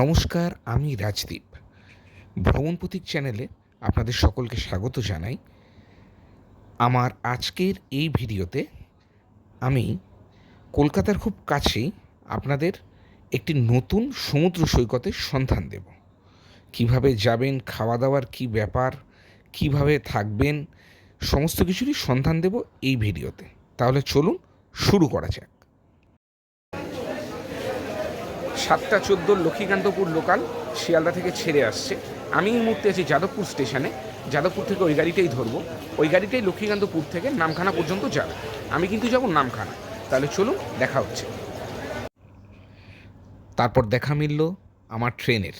নমস্কার, আমি রাজদীপ। ভ্রমণ প্রতীক চ্যানেলে আপনাদের সকলকে স্বাগত জানাই। আমার আজকের এই ভিডিওতে আমি কলকাতার খুব কাছেই আপনাদের একটি নতুন সমুদ্র সৈকতের সন্ধান দেব। কীভাবে যাবেন খাওয়া দাওয়ার কি ব্যাপার, কীভাবে থাকবেন, সমস্ত কিছুরই সন্ধান দেব এই ভিডিওতে। তাহলে চলুন শুরু করা যাক। সাতটা চোদ্দোর লক্ষ্মীকান্তপুর লোকাল শিয়ালদা থেকে ছেড়ে আসছে। আমি এই মুহূর্তে আছি যাদবপুর স্টেশনে। যাদবপুর থেকে ওই গাড়িটাই ধরবো। ওই গাড়িটাই লক্ষ্মীকান্তপুর থেকে নামখানা পর্যন্ত যাবে। আমি কিন্তু যাব নামখানা। তাহলে চলুন, দেখা হচ্ছে। তারপর দেখা মিলল আমার ট্রেনের।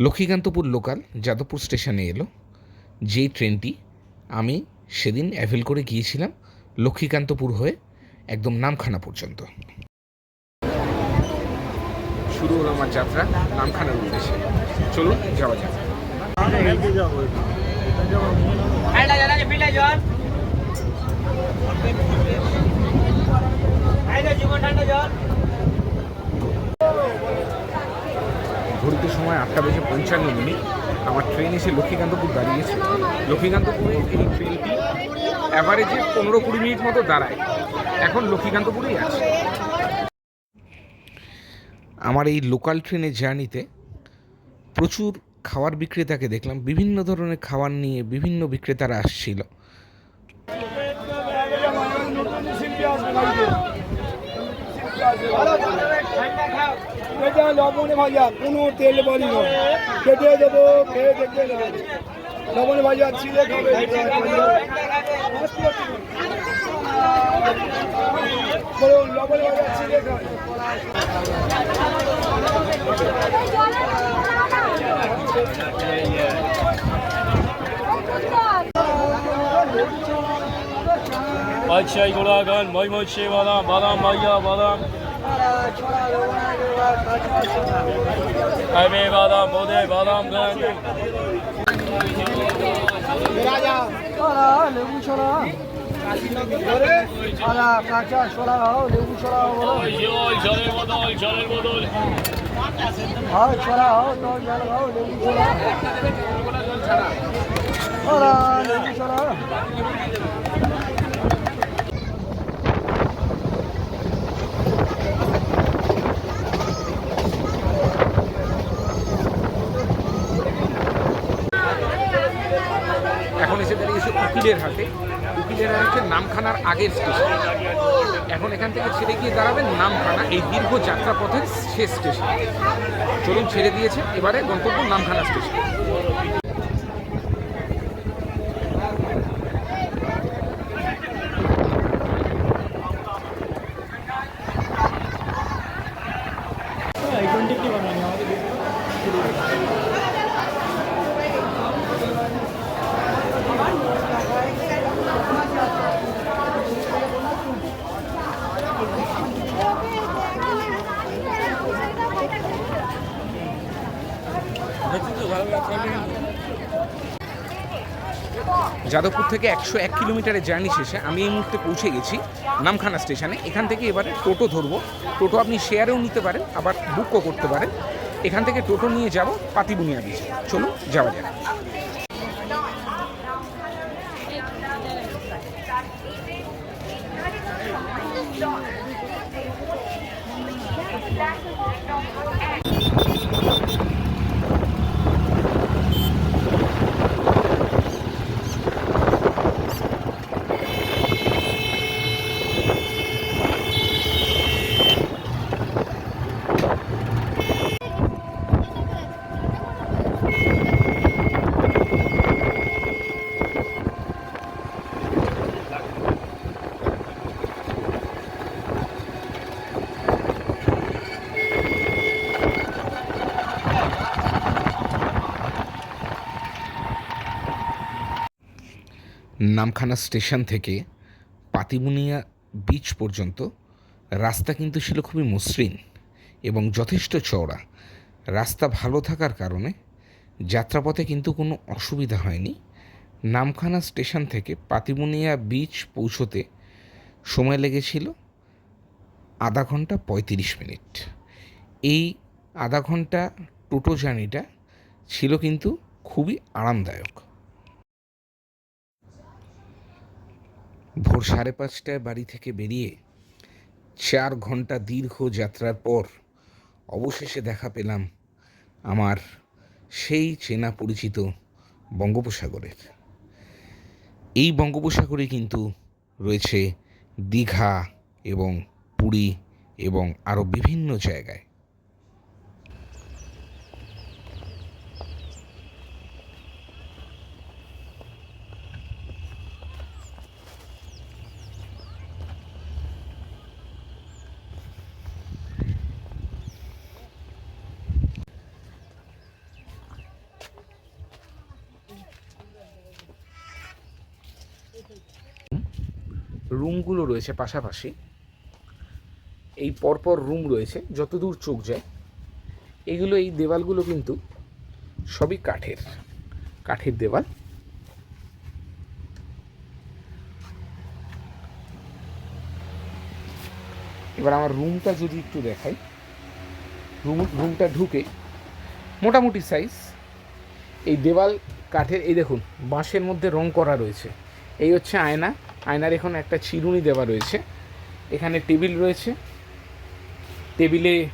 লক্ষ্মীকান্তপুর লোকাল যাদবপুর স্টেশনে এলো। যেই ট্রেনটি আমি সেদিন অ্যাভেল করে গিয়েছিলাম লক্ষ্মীকান্তপুর হয়ে একদম নামখানা পর্যন্ত। শুরু হলো আমার যাত্রা নামখানার উদ্দেশ্যে। চলুন, যাওয়া যাক। ঠান্ডা জল আছে ফিল্টার জল এই তো জীবন ঠান্ডা জল ঘড়িতে সময় আটটা বেজে পঞ্চান্ন মিনিট। আমার ট্রেন এসে লক্ষ্মীকান্তপুর দাঁড়িয়েছে। লক্ষ্মীকান্তপুরে এই ট্রেনটি অ্যাভারেজে পনেরো কুড়ি মিনিট মতো দাঁড়ায়। এখন লক্ষ্মীকান্তপুরেই আছে। আমার এই লোকাল ট্রেনের জার্নিতে প্রচুর খাবার বিক্রেতাকে দেখলাম বিভিন্ন ধরনের খাবার নিয়ে বিভিন্ন বিক্রেতারা আসছিল লবণে ভাজা কোনো তেল নয় দেবো বলুন লবণে ভাজা ছিলে খাবে বাদশাহী গোলাগান মৈমৎসে বাদাম বাদাম ভাইয়া বাদাম খাইবে বাদাম বোধে বাদাম গান লেবু ছড়া লেবু ছড়া এখন এসে দাঁড়িয়েছে উকিলের হাটে হাট হচ্ছে নামখানার আগের স্টেশন। এখন এখান থেকে ছেড়ে গিয়ে দাঁড়াবেন নামখানা, এই দীর্ঘ যাত্রাপথের শেষ স্টেশন। চলুন ছেড়ে দিয়েছে, এবারে গন্তব্য নামখানা স্টেশন। যাদবপুর থেকে একশো এক কিলোমিটারের জার্নি শেষে আমি এই মুহূর্তে পৌঁছে গেছি নামখানা স্টেশনে। এখান থেকে এবারে টোটো ধরবো। টোটো আপনি শেয়ারেও নিতে পারেন, আবার বুকও করতে পারেন। এখান থেকে টোটো নিয়ে যাব পাতিবুনিয়া বিচে চলুন, যাওয়া যাক। নামখানা স্টেশন থেকে পাতিমুনিয়া বিচ পর্যন্ত রাস্তা কিন্তু ছিল খুবই মসৃণ এবং যথেষ্ট চওড়া। রাস্তা ভালো থাকার কারণে যাত্রাপথে কিন্তু কোনো অসুবিধা হয়নি। নামখানা স্টেশন থেকে পাতিমুনিয়া বিচ পৌঁছোতে সময় লেগেছিল আধা ঘণ্টা পঁয়ত্রিশ মিনিট। এই আধা ঘণ্টা টোটো জার্নিটা ছিল কিন্তু খুবই আরামদায়ক। ভোর সাড়ে পাঁচটায় বাড়ি থেকে বেরিয়ে চার ঘণ্টা দীর্ঘ যাত্রার পর অবশেষে দেখা পেলাম আমার সেই চেনা পরিচিত বঙ্গোপসাগরের। এই বঙ্গোপসাগরে কিন্তু রয়েছে দীঘা এবং পুরী এবং আরও বিভিন্ন জায়গায় রুমগুলো রয়েছে পাশাপাশি। এই পরপর রুম রয়েছে, যতদূর চোখ যায়। এগুলো, এই দেওয়ালগুলো কিন্তু সবই কাঠের কাঠের দেওয়াল। এবার আমার রুমটা যদি একটু দেখাই। রুম রুমটা ঢুকে মোটামুটি সাইজ এই দেওয়াল কাঠের, এই দেখুন, বাঁশের মধ্যে রং করা রয়েছে। এই হচ্ছে আয়না। আয়নার এখন একটা চিরুনি দেওয়া রয়েছে। এখানে টেবিল রয়েছে। টেবিলে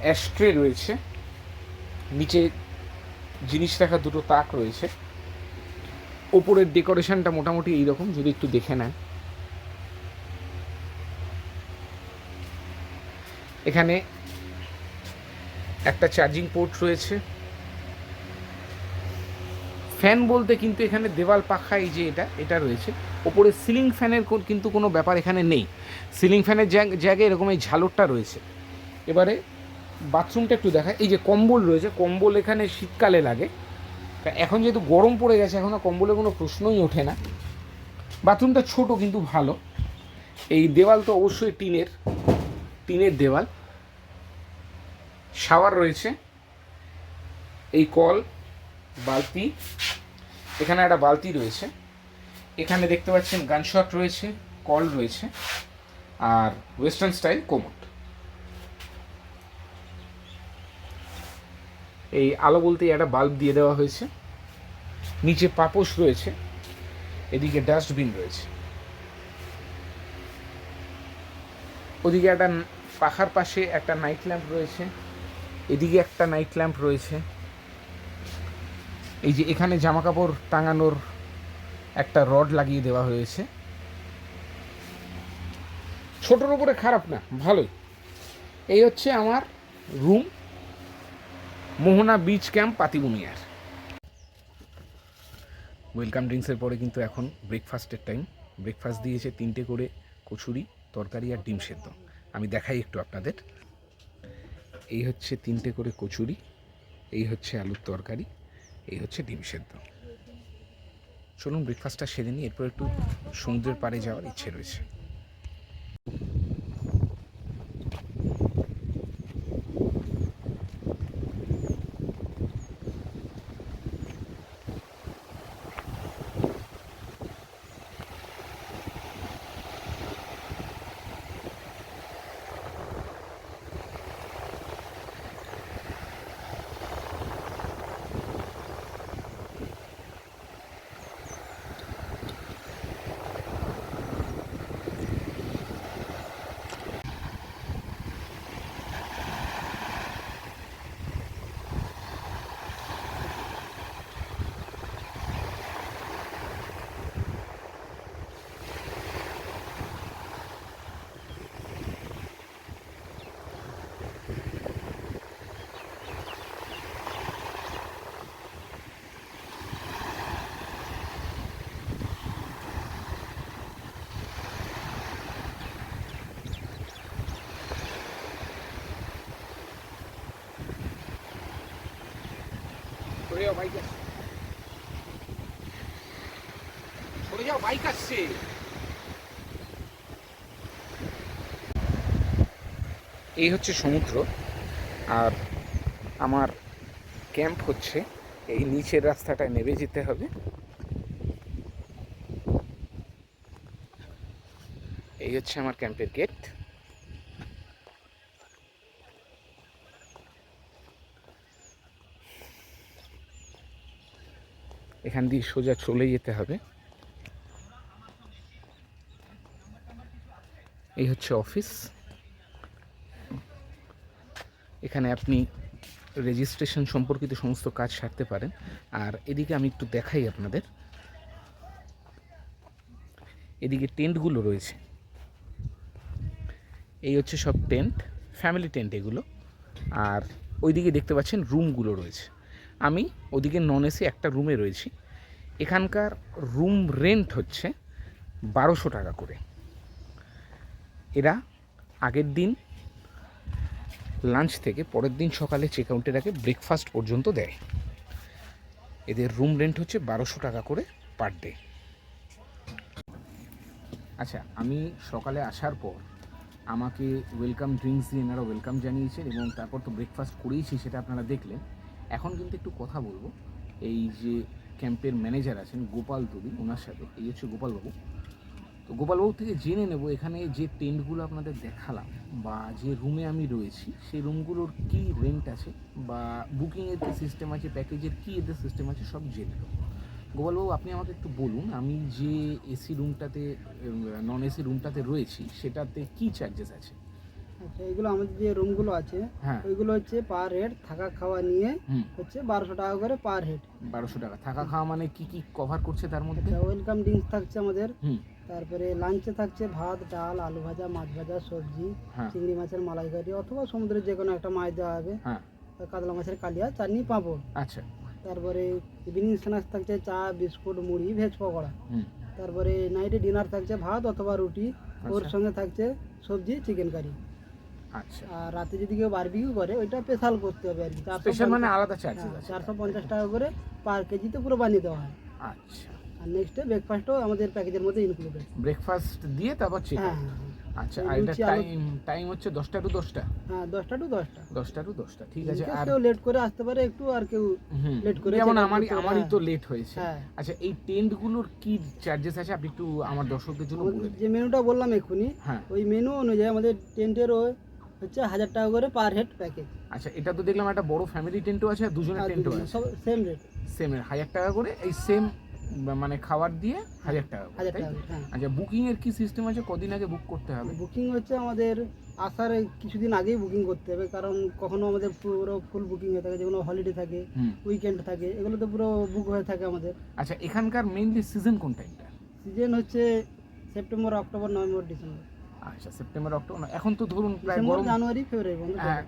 অ্যাস্ট্রে রয়েছে। নিচে জিনিস রাখার দুটো তাক রয়েছে। ওপরের ডেকোরেশনটা মোটামুটি এইরকম, যদি একটু দেখে নেন। এখানে একটা চার্জিং পোর্ট রয়েছে। ফ্যান বলতে কিন্তু এখানে দেওয়াল পাখা এই যে এটা এটা রয়েছে। ওপরে সিলিং ফ্যানের কিন্তু কোনো ব্যাপার এখানে নেই। সিলিং ফ্যানের জায়গ- জায়গায় এরকম এই ঝালরটা রয়েছে। এবারে বাথরুমটা একটু দেখা এই যে কম্বল রয়েছে, কম্বল এখানে শীতকালে লাগে। এখন যেহেতু গরম পড়ে গেছে, এখন কম্বলের কোনো প্রশ্নই ওঠে না। বাথরুমটা ছোট কিন্তু ভালো। এই দেওয়াল তো অবশ্যই টিনের টিনের দেওয়াল। শাওয়ার রয়েছে। এই কল, বালতি। এখানে একটা বালতি রয়েছে। এখানে দেখতে পাচ্ছেন গানশট রয়েছে কল রয়েছে, আর ওয়েস্টার্ন স্টাইল কোমট এই আলো বলতে একটা বাল্ব দিয়ে দেওয়া হয়েছে। নিচে পাপোশ রয়েছে, এদিকে ডাস্টবিন রয়েছে। ওদিকে একটা পাখার পাশে একটা নাইট ল্যাম্প রয়েছে, এদিকে একটা নাইট ল্যাম্প রয়েছে। এই যে এখানে জামা কাপড় টাঙানোর একটা রড লাগিয়ে দেওয়া হয়েছে। ছোটোর উপরে খারাপ না, ভালোই। এই হচ্ছে আমার রুম, মোহনা বিচ ক্যাম্প, পাতিবুনিয়ার। ওয়েলকাম ড্রিঙ্কসের পরে কিন্তু এখন ব্রেকফাস্টের টাইম। ব্রেকফাস্ট দিয়েছে তিনটে করে কচুরি, তরকারি আর ডিম সেদ্ধ। আমি দেখাই একটু আপনাদের। এই হচ্ছে তিনটে করে কচুরি, এই হচ্ছে আলুর তরকারি, এই হচ্ছে ডিম সেদ্ধ। চলুন ব্রেকফাস্টটা সেরে নিই এরপর একটু সমুদ্রের পাড়ে যাওয়ার ইচ্ছে রয়েছে। যাও, বাইক আসছে সরে যাও, বাইক আসছে এই হচ্ছে সমুদ্র, আর আমার ক্যাম্প হচ্ছে এই নিচের রাস্তাটায় নেমে যেতে হবে। এই হচ্ছে আমার ক্যাম্পের গেট। এখান দিয়ে সোজা চলে যেতে হবে। এই হচ্ছে অফিস। এখানে আপনি রেজিস্ট্রেশন সম্পর্কিত সমস্ত কাজ সারতে পারেন। আর এদিকে আমি একটু দেখাই আপনাদের। এদিকে টেন্টগুলো রয়েছে। এই হচ্ছে সব টেন্ট ফ্যামিলি টেন্ট এগুলো। আর ওইদিকে দেখতে পাচ্ছেন রুমগুলো রয়েছে। আমি ওদিকে নন এসি একটা রুমে রয়েছি। এখানকার রুম রেন্ট হচ্ছে বারোশো টাকা করে। এরা আগের দিন লাঞ্চ থেকে পরের দিন সকালে চেক আউটের আগে ব্রেকফাস্ট পর্যন্ত দেয়। এদের রুম রেন্ট হচ্ছে বারোশো টাকা করে পার ডে আচ্ছা আমি সকালে আসার পর আমাকে ওয়েলকাম ড্রিঙ্কস দিয়ে এনারা ওয়েলকাম জানিয়েছেন এবং তারপর তো ব্রেকফাস্ট করেইছি সেটা আপনারা দেখলেন। এখন কিন্তু একটু কথা বলব। এই যে ক্যাম্পের ম্যানেজার আছেন গোপাল দুবি ওনার সাথে। এই হচ্ছে গোপালবাবু। তো গোপালবাবু থেকে জেনে নেব, এখানে যে টেন্টগুলো আপনাদের দেখালাম বা যে রুমে আমি রয়েছি, সেই রুমগুলোর কি রেন্ট আছে বা বুকিংয়ের যে সিস্টেম আছে প্যাকেজের কী এদের সিস্টেম আছে, সব জেনে নেব। গোপালবাবু, আপনি আমাকে একটু বলুন, আমি যে এসি রুমটাতে নন এসি রুমটাতে রয়েছি, সেটাতে কি চার্জেস আছে? আচ্ছা এগুলো আমাদের যে রুমগুলো আছে হ্যাঁ। ওইগুলো হচ্ছে পার হেড থাকা খাওয়া নিয়ে হচ্ছে বারোশো টাকা করে পার হেড বারোশো টাকা। থাকা খাওয়া মানে কি কি কভার করছে তার মধ্যে? আচ্ছা ওয়েলকাম ড্রিঙ্কস থাকছে আমাদের। তারপরে লাঞ্চে থাকছে ভাত ডাল আলু ভাজা মাছ ভাজা সবজি হ্যাঁ। চিংড়ি মাছের মালাইকারি অথবা সমুদ্রের যে কোনো একটা মাছ দেওয়া হবে। হ্যাঁ। কাতলা মাছের কালিয়া চাটনি পাঁপড়। আচ্ছা। তারপরে ইভিনিং স্ন্যাক্স থাকছে চা বিস্কুট মুড়ি ভেজ পকোড়া। তারপরে নাইটে ডিনার থাকছে ভাত অথবা রুটি। ওর আচ্ছা। সঙ্গে থাকছে সবজি চিকেন কারি আচ্ছা। আর রাতে যদি কেউ বারবিকিউ করে ওইটা স্পেশাল করতে হবে আর কি। স্পেশাল মানে আলাদা চার্জেস হ্যাঁ, চারশো পঞ্চাশ টাকা করে পার কেজিতে পুরো বানিয়ে দেওয়া হয়। আচ্ছা। আর নেক্সট ব্রেকফাস্টও আমাদের প্যাকেজের মধ্যে ইনক্লুডেড ব্রেকফাস্ট দিয়ে তারপর চেক হ্যাঁ হ্যাঁ আচ্ছা আর এটা টাইম টাইম হচ্ছে দশটা টু দশটা? হ্যাঁ দশটা টু দশটা। দশটা টু দশটা ঠিক আছে আর কেউ লেট করে আসতে পারে একটু আর কেউ late করে যেমন আমারই আমারই। তো লেট হয়েছে। হ্যাঁ। আচ্ছা এই টেন্টগুলোর কি চার্জেস আছে? আপনি একটু আমার দর্শকদের জন্য বলে যে মেনুটা বললাম এক্ষুনি হ্যাঁ। ওই মেনু অনুযায়ী আমাদের টেন্টেরও হচ্ছে হাজার টাকা করে পার হেড প্যাকেজ আচ্ছা এটা তো দেখলাম একটা বড় ফ্যামিলি টেন্টও আছে আর দুজনের টেন্টও আছে। সব সেম রেট সেম হাজার টাকা করে এই সেম মানে খাবার দিয়ে হাজার টাকা হাজার টাকা হ্যাঁ। আচ্ছা বুকিং এর কি সিস্টেম আছে? কদিন আগে বুক করতে হবে? বুকিং হচ্ছে আমাদের আসার কিছুদিন আগেই বুকিং করতে হবে কারণ কখনো আমাদের পুরো ফুল বুকিং হয়ে থাকে যেগুলো হলিডে থাকে উইকেন্ড থাকে এগুলো তো পুরো বুক হয়ে থাকে আমাদের। আচ্ছা এখানকার মেইনলি সিজন কোন টাইমটা সিজন হচ্ছে সেপ্টেম্বর অক্টোবর নভেম্বর ডিসেম্বর আচ্ছা সেপ্টেম্বর অক্টোবর এখন তো ধরুন প্রায় গরম জানুয়ারি ফেব্রুয়ারি হ্যাঁ,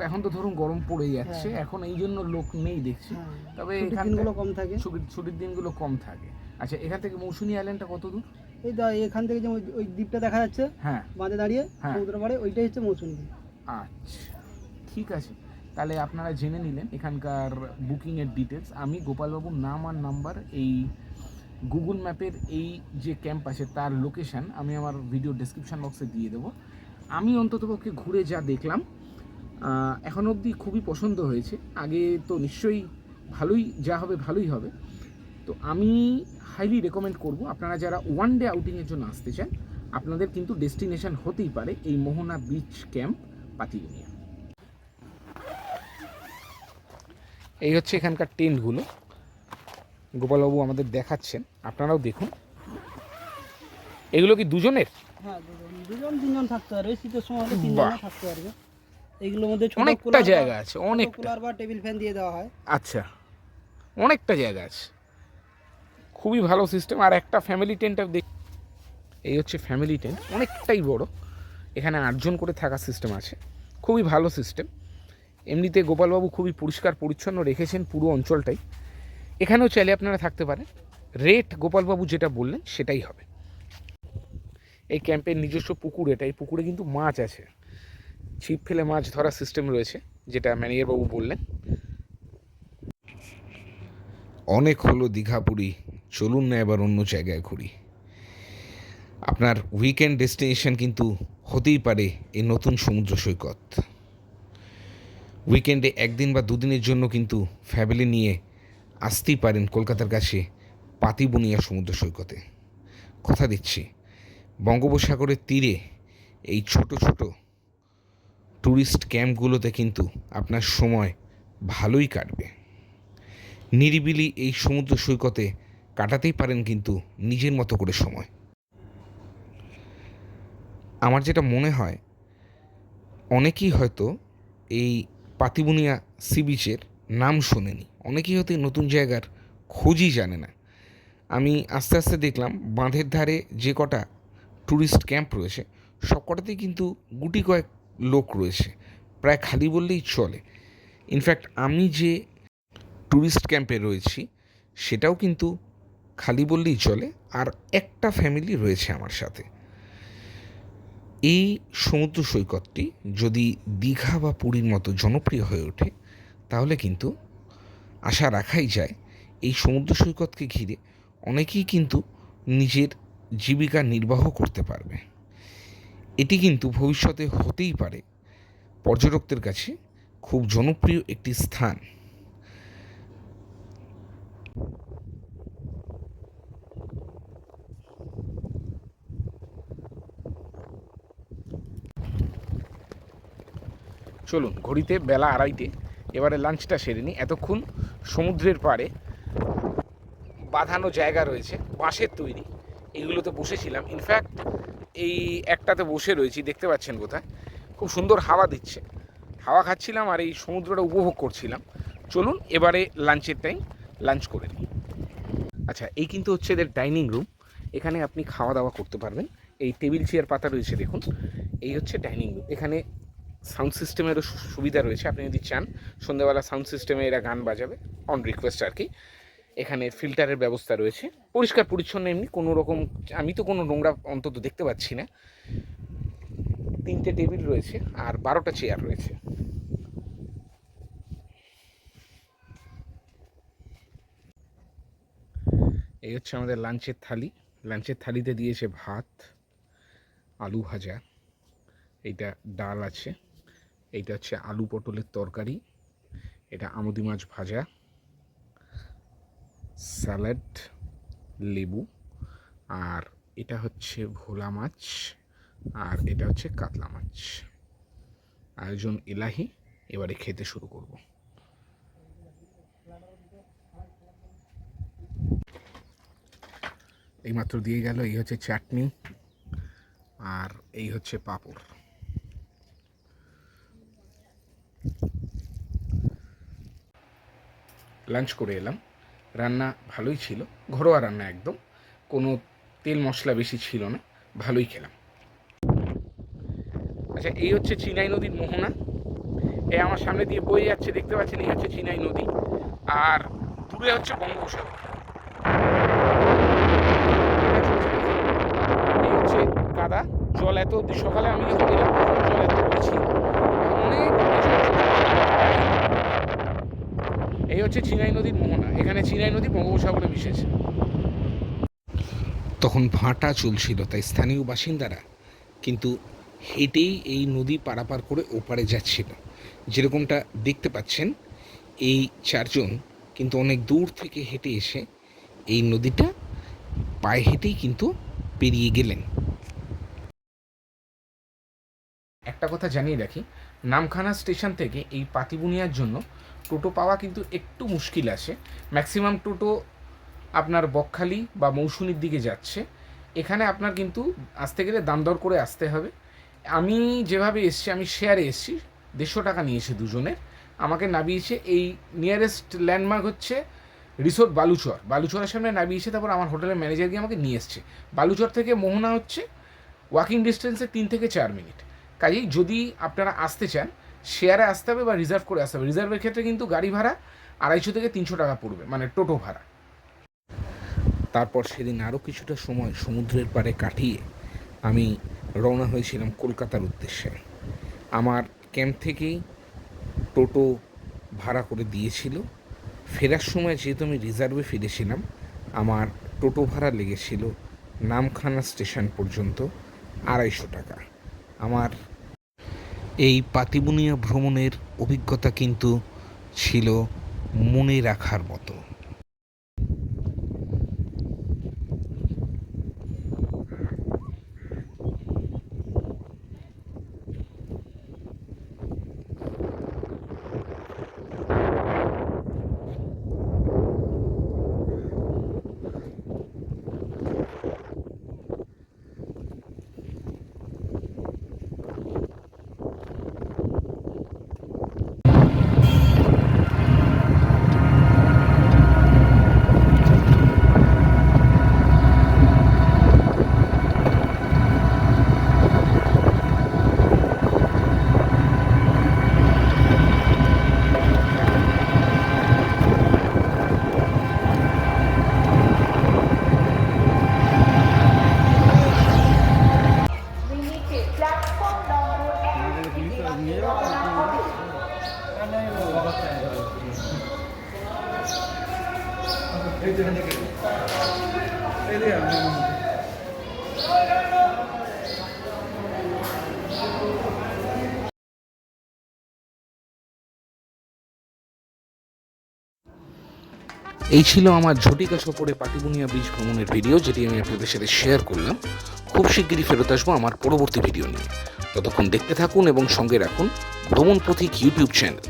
এখন তো ধরুন গরম পড়ে যাচ্ছে হ্যাঁ। এখন এই জন্য লোক নেই দেখছি। হ্যাঁ। তবে দিনগুলো কম থাকে। ছুটির দিনগুলো কম থাকে। আচ্ছা এখান থেকে মৌসুমী আইল্যান্ডটা কত দূর? এই এখান থেকে যে ওই- ওই দ্বীপটা দেখা যাচ্ছে হ্যাঁ। বাঁধে দাঁড়িয়ে হ্যাঁ। সমুদ্র পাড়ে ওইটাই হচ্ছে মৌসুমী আচ্ছা ঠিক আছে। তাহলে আপনারা জেনে নিলেন এখানকার বুকিংয়ের ডিটেলস আমি গোপালবাবুর নাম আর নাম্বার এই গুগল ম্যাপের এই যে ক্যাম্প আছে তার লোকেশন আমি আমার ভিডিও ডেসক্রিপশন বক্সে দিয়ে দেবো। আমি অন্ততপক্ষে ঘুরে যা দেখলাম এখন অবধি খুবই পছন্দ হয়েছে। আগে তো নিশ্চয়ই ভালোই, যা হবে ভালোই হবে। তো আমি হাইলি রেকমেন্ড করব, আপনারা যারা ওয়ান ডে আউটিংয়ের জন্য আসতে চান, আপনাদের কিন্তু ডেস্টিনেশন হতেই পারে এই মোহনা বিচ ক্যাম্প পাতিলিয়া এই হচ্ছে এখানকার টেন্টগুলো গোপালবাবু আমাদের দেখাচ্ছেন। আপনারাও দেখুন। এগুলো কি দুজনের? হ্যাঁ দুজন। দুজন তিনজন থাকতে পারবে। শীতের সময় তিনজন থাকতে পারবে। এইগুলোর মধ্যে অনেকটা জায়গা আছে ছোট কুলার বা টেবিল ফ্যান দিয়ে দেওয়া হয়। আচ্ছা অনেকটা জায়গা আছে। খুবই ভালো সিস্টেম আর একটা ফ্যামিলি দেখ এই হচ্ছে ফ্যামিলি টেন্ট অনেকটাই বড়। এখানে আটজন করে থাকার সিস্টেম আছে। খুবই ভালো সিস্টেম এমনিতে গোপালবাবু খুবই পরিষ্কার পরিচ্ছন্ন রেখেছেন পুরো অঞ্চলটাই। এখানেও চাইলে আপনারা থাকতে পারেন। রেট গোপালবাবু যেটা বললেন, সেটাই হবে। এই ক্যাম্পের নিজস্ব পুকুর এটা, এই পুকুরে কিন্তু মাছ আছে। ছিপ ফেলে মাছ ধরার সিস্টেম রয়েছে, যেটা ম্যানেজারবাবু বললেন। অনেক হলো দীঘা পুরী, চলুন না এবার অন্য জায়গায় ঘুরি। আপনার উইকেন্ড ডেস্টিনেশন কিন্তু হতেই পারে এই নতুন সমুদ্র সৈকত। উইকেন্ডে একদিন বা দুদিনের জন্য কিন্তু ফ্যামিলি নিয়ে আসতেই পারেন কলকাতার কাছে পাতিবুনিয়া সমুদ্র সৈকতে। কথা দিচ্ছি, বঙ্গোপসাগরের তীরে এই ছোট ছোট ট্যুরিস্ট ক্যাম্পগুলোতে কিন্তু আপনার সময় ভালোই কাটবে। নিরিবিলি এই সমুদ্র সৈকতে কাটাতেই পারেন কিন্তু নিজের মতো করে সময়। আমার যেটা মনে হয়, অনেকেই হয়তো এই পাতিবুনিয়া সি বিচের নাম শোনেনি। অনেকেই হয়তো নতুন জায়গার খোঁজই জানে না। আমি আস্তে আস্তে দেখলাম বাঁধের ধারে যে কটা ট্যুরিস্ট ক্যাম্প রয়েছে, সব কটাতেই কিন্তু গুটি কয়েক লোক রয়েছে, প্রায় খালি বললেই চলে। ইনফ্যাক্ট আমি যে ট্যুরিস্ট ক্যাম্পে রয়েছি, সেটাও কিন্তু খালি বললেই চলে, আর একটা ফ্যামিলি রয়েছে আমার সাথে। এই সমুদ্র সৈকতটি যদি দীঘা বা পুরীর মতো জনপ্রিয় হয়ে ওঠে, তাহলে কিন্তু আশা রাখাই যায় এই সমুদ্র সৈকতকে ঘিরে অনেকেই কিন্তু নিজের জীবিকা নির্বাহ করতে পারবে। এটি কিন্তু ভবিষ্যতে হতেই পারে। পর্যটকদের কাছে খুব জনপ্রিয় একটি স্থান। চলুন, ঘড়িতে বেলা আড়াইটে। এবারে লাঞ্চটা সেরে নিই এতক্ষণ সমুদ্রের পাড়ে বাঁধানো জায়গা রয়েছে, বাঁশের তৈরি। এগুলোতে বসেছিলাম। ইনফ্যাক্ট এই একটাতে বসে রয়েছি, দেখতে পাচ্ছেন কোথায়? খুব সুন্দর হাওয়া দিচ্ছে। হাওয়া খাচ্ছিলাম আর এই সমুদ্রটা উপভোগ করছিলাম। চলুন এবারে লাঞ্চের টাইম লাঞ্চ করে নিই। আচ্ছা এই কিন্তু হচ্ছে এদের ডাইনিং রুম। এখানে আপনি খাওয়া দাওয়া করতে পারবেন। এই টেবিল, চেয়ার, পাতা রয়েছে, দেখুন। এই হচ্ছে ডাইনিং রুম। এখানে সাউন্ড সিস্টেমেরও সুবিধা রয়েছে। আপনি যদি চান, সন্ধ্যাবেলা সাউন্ড সিস্টেমে এরা গান বাজাবে। অন রিকোয়েস্ট আর কি। এখানে ফিল্টারের ব্যবস্থা রয়েছে। পরিষ্কার, পরিচ্ছন্ন এমনি, কোনো রকম, আমি তো কোনো নোংরা অন্তত দেখতে পাচ্ছি না। তিনটে টেবিল রয়েছে আর বারোটা চেয়ার রয়েছে। এই হচ্ছে আমাদের লাঞ্চের থালি। লাঞ্চের থালিতে দিয়েছে ভাত, আলু ভাজা। এইটা ডাল আছে। এইটা হচ্ছে আলু পটলের তরকারি। এটা আমুদি মাছ ভাজা। স্যালাড, লেবু, আর এটা হচ্ছে ভোলা মাছ, আর এটা হচ্ছে কাতলা মাছ। আয়োজন এলাহি, এবারে খেতে শুরু করব। এইমাত্র দিয়ে গেল, এই হচ্ছে চাটনি, আর এই হচ্ছে পাঁপড়। লাঞ্চ করে এলাম। রান্না ভালোই ছিল, ঘরোয়া রান্না একদম, কোনো তেল মশলা বেশি ছিল না, ভালোই খেলাম। আচ্ছা এই হচ্ছে চিনাই নদীর মোহনা। এই আমার সামনে দিয়ে বয়ে যাচ্ছে, দেখতে পাচ্ছেন, এই হচ্ছে চিনাই নদী। আর দূরে হচ্ছে বঙ্গোপসাগর। এই হচ্ছে কাদা জল এত সকালে আমি যখন এলাম তখন জল এত বেশি অনেক এই হচ্ছে চিনাই নদীর মোহনা। এখানে চিনাই নদী বঙ্গোপসাগরে মিশেছে। তখন ভাঁটা চলছিল, তাই স্থানীয় বাসিন্দারা কিন্তু হেঁটেই এই নদী পারাপার করে ওপারে যাচ্ছিল। যেরকমটা দেখতে পাচ্ছেন, এই চারজন কিন্তু অনেক দূর থেকে হেঁটে এসে এই নদীটা পায়ে হেঁটেই কিন্তু পেরিয়ে গেলেন। একটা কথা জানিয়ে রাখি নামখানা স্টেশন থেকে এই পাতিবুনিয়ার জন্য টোটো পাওয়া কিন্তু একটু মুশকিল আছে। ম্যাক্সিমাম টোটো আপনার বকখালি বা মৌসুনির দিকে যাচ্ছে। এখানে আপনার কিন্তু আসতে গেলে দাম দর করে আসতে হবে। আমি যেভাবে এসছি, আমি শেয়ারে এসছি, দেড়শো টাকা নিয়েছে দুজনের। আমাকে নামিয়েছে এই নিয়ারেস্ট ল্যান্ডমার্ক হচ্ছে রিসোর্ট বালুচর। বালুচরের সামনে নামিয়েছে, তারপর আমার হোটেলের ম্যানেজার গিয়ে আমাকে নিয়ে এসছে। বালুচর থেকে মোহনা হচ্ছে ওয়াকিং ডিস্টেন্সে তিন থেকে চার মিনিট কাজেই যদি আপনারা আসতে চান শেয়ারে আসতে হবে বা রিজার্ভ করে আসতে হবে। রিজার্ভের ক্ষেত্রে কিন্তু গাড়ি ভাড়া আড়াইশো থেকে তিনশো টাকা পড়বে মানে টোটো ভাড়া। তারপর সেদিন আরও কিছুটা সময় সমুদ্রের পাড়ে কাটিয়ে আমি রওনা হয়েছিলাম কলকাতার উদ্দেশ্যে। আমার ক্যাম্প থেকেই টোটো ভাড়া করে দিয়েছিল। ফেরার সময় যেহেতু আমি রিজার্ভে ফিরেছিলাম, আমার টোটো ভাড়া লেগেছিল নামখানা স্টেশন পর্যন্ত আড়াইশো টাকা। আমার এই পাতিবুনিয়া ভ্রমণের অভিজ্ঞতা কিন্তু ছিল মনে রাখার মতো। এই ছিল আমার ঝটিকা সফরে পাটিবুনিয়া বীজ ভ্রমণের ভিডিও যেটি আমি আপনাদের সাথে শেয়ার করলাম। খুব শিগগিরই ফেরত আসব আমার পরবর্তী ভিডিও নিয়ে। ততক্ষণ দেখতে থাকুন এবং সঙ্গে রাখুন ভ্রমণ পথিক ইউটিউব চ্যানেল